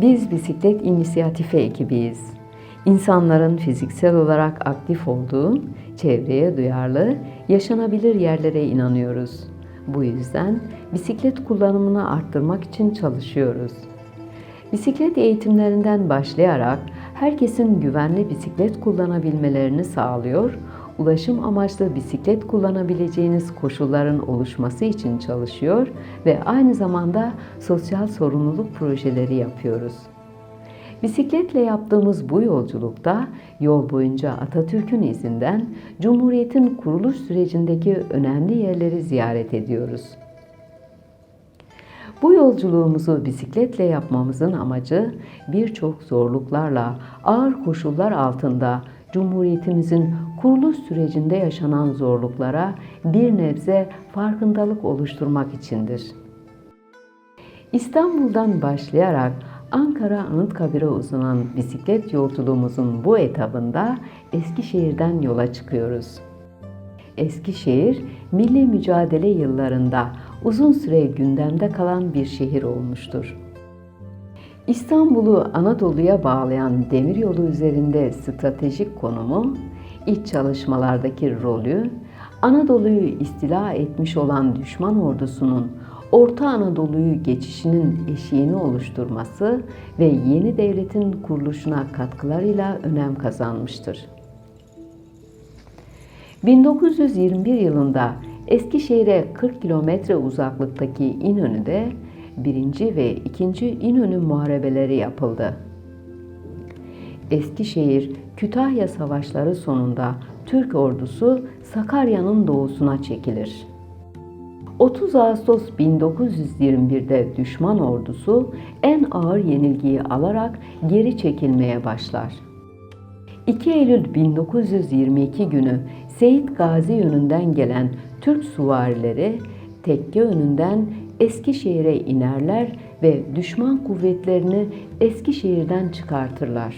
Biz bisiklet inisiyatifi ekibiyiz. İnsanların fiziksel olarak aktif olduğu, çevreye duyarlı, yaşanabilir yerlere inanıyoruz. Bu yüzden bisiklet kullanımını arttırmak için çalışıyoruz. Bisiklet eğitimlerinden başlayarak herkesin güvenli bisiklet kullanabilmelerini sağlıyor, ulaşım amaçlı bisiklet kullanabileceğiniz koşulların oluşması için çalışıyor ve aynı zamanda sosyal sorumluluk projeleri yapıyoruz. Bisikletle yaptığımız bu yolculukta yol boyunca Atatürk'ün izinden Cumhuriyet'in kuruluş sürecindeki önemli yerleri ziyaret ediyoruz. Bu yolculuğumuzu bisikletle yapmamızın amacı birçok zorluklarla, ağır koşullar altında Cumhuriyetimizin kuruluş sürecinde yaşanan zorluklara bir nebze farkındalık oluşturmak içindir. İstanbul'dan başlayarak Ankara Anıtkabir'e uzanan bisiklet yolculuğumuzun bu etabında Eskişehir'den yola çıkıyoruz. Eskişehir, milli mücadele yıllarında uzun süre gündemde kalan bir şehir olmuştur. İstanbul'u Anadolu'ya bağlayan demiryolu üzerinde stratejik konumu, iç çalışmalardaki rolü, Anadolu'yu istila etmiş olan düşman ordusunun Orta Anadolu'yu geçişinin eşiğini oluşturması ve yeni devletin kuruluşuna katkılarıyla önem kazanmıştır. 1921 yılında Eskişehir'e 40 kilometre uzaklıktaki İnönü'de 1. ve 2. İnönü muharebeleri yapıldı. Eskişehir, Kütahya savaşları sonunda Türk ordusu Sakarya'nın doğusuna çekilir. 30 Ağustos 1921'de düşman ordusu en ağır yenilgiyi alarak geri çekilmeye başlar. 2 Eylül 1922 günü Seyit Gazi yönünden gelen Türk süvarileri tekke önünden Eskişehir'e inerler ve düşman kuvvetlerini Eskişehir'den çıkartırlar.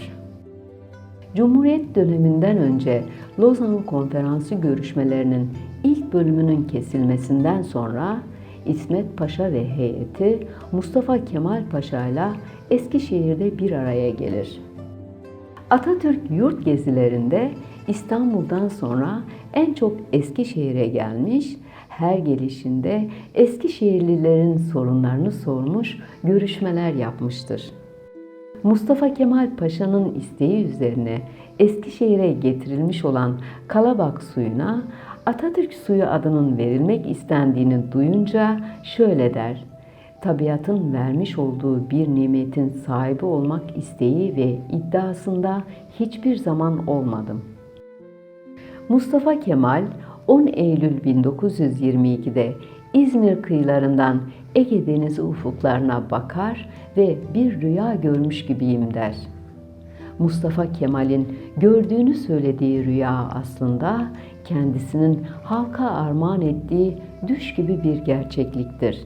Cumhuriyet döneminden önce Lozan Konferansı görüşmelerinin ilk bölümünün kesilmesinden sonra İsmet Paşa ve heyeti Mustafa Kemal Paşa ile Eskişehir'de bir araya gelir. Atatürk yurt gezilerinde İstanbul'dan sonra en çok Eskişehir'e gelmiş, her gelişinde Eskişehirlilerin sorunlarını sormuş, görüşmeler yapmıştır. Mustafa Kemal Paşa'nın isteği üzerine Eskişehir'e getirilmiş olan Kalabak suyuna Atatürk suyu adının verilmek istendiğini duyunca şöyle der. Tabiatın vermiş olduğu bir nimetin sahibi olmak isteği ve iddiasında hiçbir zaman olmadım. Mustafa Kemal 10 Eylül 1922'de İzmir kıyılarından Ege Denizi ufuklarına bakar ve bir rüya görmüş gibiyim der. Mustafa Kemal'in gördüğünü söylediği rüya aslında kendisinin halka armağan ettiği düş gibi bir gerçekliktir.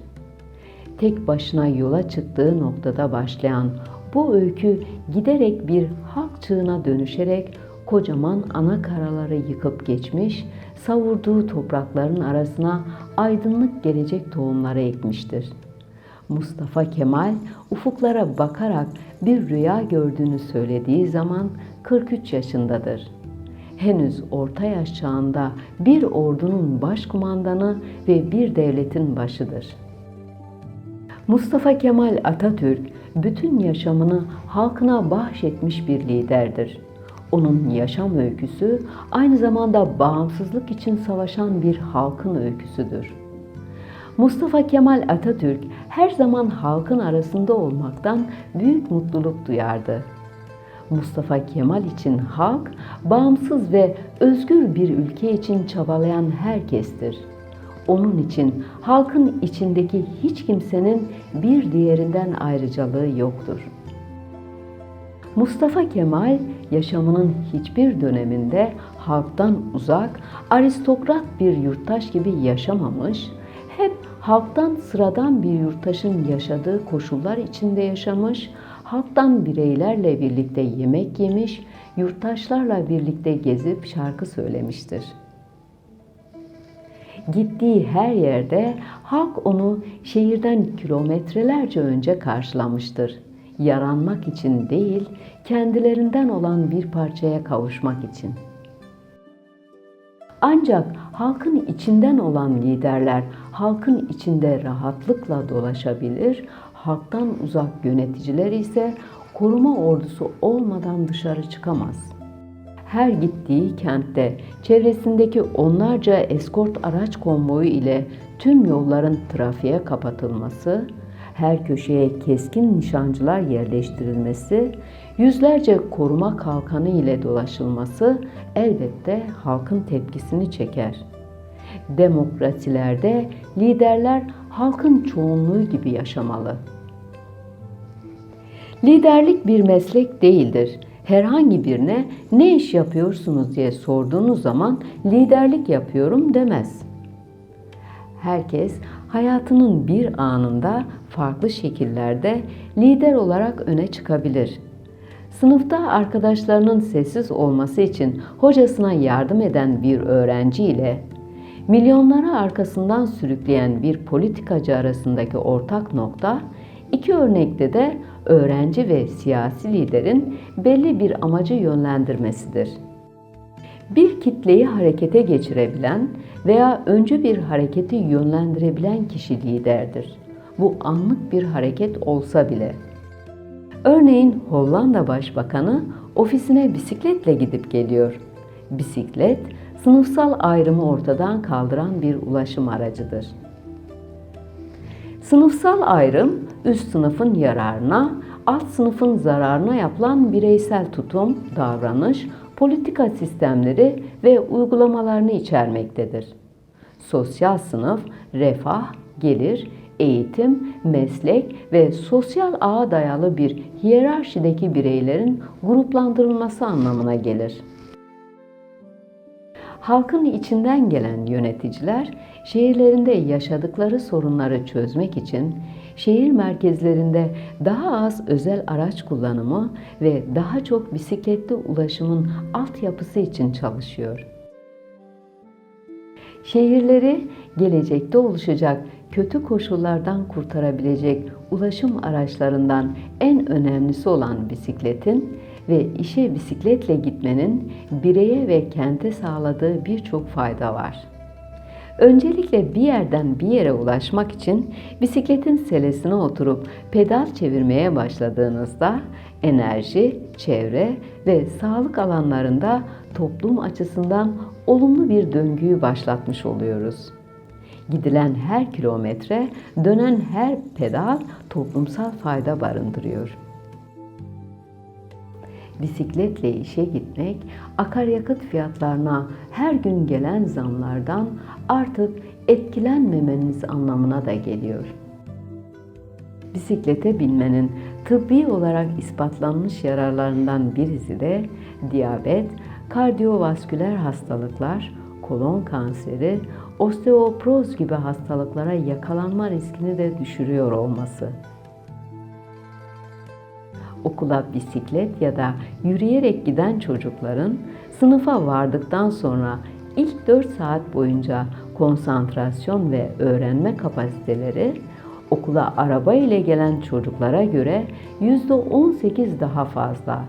Tek başına yola çıktığı noktada başlayan bu öykü giderek bir halk çığına dönüşerek kocaman ana karaları yıkıp geçmiş, savurduğu toprakların arasına aydınlık gelecek tohumları ekmiştir. Mustafa Kemal ufuklara bakarak bir rüya gördüğünü söylediği zaman 43 yaşındadır. Henüz orta yaş çağında bir ordunun başkumandanı ve bir devletin başıdır. Mustafa Kemal Atatürk bütün yaşamını halkına bahşetmiş bir liderdir. Onun yaşam öyküsü aynı zamanda bağımsızlık için savaşan bir halkın öyküsüdür. Mustafa Kemal Atatürk her zaman halkın arasında olmaktan büyük mutluluk duyardı. Mustafa Kemal için halk bağımsız ve özgür bir ülke için çabalayan herkestir. Onun için halkın içindeki hiç kimsenin bir diğerinden ayrıcalığı yoktur. Mustafa Kemal yaşamının hiçbir döneminde halktan uzak, aristokrat bir yurttaş gibi yaşamamış, hep halktan sıradan bir yurttaşın yaşadığı koşullar içinde yaşamış, halktan bireylerle birlikte yemek yemiş, yurttaşlarla birlikte gezip şarkı söylemiştir. Gittiği her yerde halk onu şehirden kilometrelerce önce karşılamıştır. Yaranmak için değil, kendilerinden olan bir parçaya kavuşmak için. Ancak halkın içinden olan liderler halkın içinde rahatlıkla dolaşabilir, halktan uzak yöneticiler ise koruma ordusu olmadan dışarı çıkamaz. Her gittiği kentte çevresindeki onlarca eskort araç konvoyu ile tüm yolların trafiğe kapatılması, her köşeye keskin nişancılar yerleştirilmesi, yüzlerce koruma kalkanı ile dolaşılması elbette halkın tepkisini çeker. Demokrasilerde liderler halkın çoğunluğu gibi yaşamalı. Liderlik bir meslek değildir. Herhangi birine ne iş yapıyorsunuz diye sorduğunuz zaman liderlik yapıyorum demez. Herkes hayatının bir anında farklı şekillerde lider olarak öne çıkabilir. Sınıfta arkadaşlarının sessiz olması için hocasına yardım eden bir öğrenci ile milyonları arkasından sürükleyen bir politikacı arasındaki ortak nokta iki örnekte de öğrenci ve siyasi liderin belli bir amacı yönlendirmesidir. Bir kitleyi harekete geçirebilen veya öncü bir hareketi yönlendirebilen kişi liderdir. Bu anlık bir hareket olsa bile. Örneğin Hollanda Başbakanı ofisine bisikletle gidip geliyor. Bisiklet, sınıfsal ayrımı ortadan kaldıran bir ulaşım aracıdır. Sınıfsal ayrım üst sınıfın yararına, alt sınıfın zararına yapılan bireysel tutum, davranış, politika sistemleri ve uygulamalarını içermektedir. Sosyal sınıf, refah, gelir, eğitim, meslek ve sosyal ağa dayalı bir hiyerarşideki bireylerin gruplandırılması anlamına gelir. Halkın içinden gelen yöneticiler şehirlerinde yaşadıkları sorunları çözmek için şehir merkezlerinde daha az özel araç kullanımı ve daha çok bisikletli ulaşımın altyapısı için çalışıyor. Şehirleri gelecekte oluşacak kötü koşullardan kurtarabilecek ulaşım araçlarından en önemlisi olan bisikletin ve işe bisikletle gitmenin bireye ve kente sağladığı birçok fayda var. Öncelikle bir yerden bir yere ulaşmak için bisikletin selesine oturup pedal çevirmeye başladığınızda enerji, çevre ve sağlık alanlarında toplum açısından olumlu bir döngüyü başlatmış oluyoruz. Gidilen her kilometre, dönen her pedal toplumsal fayda barındırıyor. Bisikletle işe gitmek, akaryakıt fiyatlarına her gün gelen zamlardan artık etkilenmemeniz anlamına da geliyor. Bisiklete binmenin tıbbi olarak ispatlanmış yararlarından birisi de diyabet, kardiyovasküler hastalıklar, kolon kanseri, osteoporoz gibi hastalıklara yakalanma riskini de düşürüyor olması. Okula bisiklet ya da yürüyerek giden çocukların sınıfa vardıktan sonra ilk 4 saat boyunca konsantrasyon ve öğrenme kapasiteleri okula araba ile gelen çocuklara göre %18 daha fazla.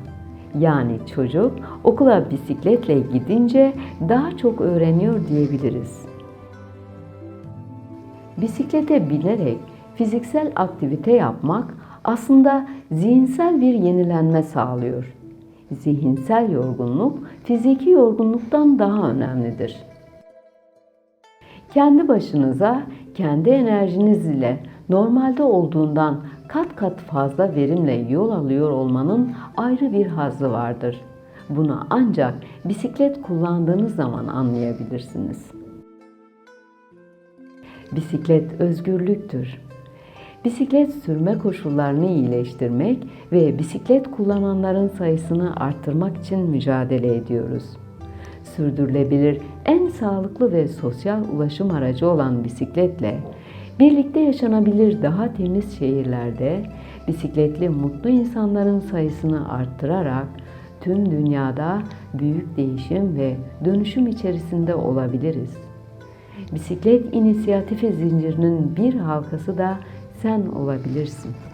Yani çocuk okula bisikletle gidince daha çok öğreniyor diyebiliriz. Bisiklete binerek fiziksel aktivite yapmak aslında zihinsel bir yenilenme sağlıyor. Zihinsel yorgunluk fiziki yorgunluktan daha önemlidir. Kendi başınıza, kendi enerjiniz ile normalde olduğundan kat kat fazla verimle yol alıyor olmanın ayrı bir hazzı vardır. Bunu ancak bisiklet kullandığınız zaman anlayabilirsiniz. Bisiklet özgürlüktür. Bisiklet sürme koşullarını iyileştirmek ve bisiklet kullananların sayısını arttırmak için mücadele ediyoruz. Sürdürülebilir en sağlıklı ve sosyal ulaşım aracı olan bisikletle birlikte yaşanabilir daha temiz şehirlerde bisikletli mutlu insanların sayısını arttırarak tüm dünyada büyük değişim ve dönüşüm içerisinde olabiliriz. Bisiklet inisiyatifi zincirinin bir halkası da sen olabilirsin.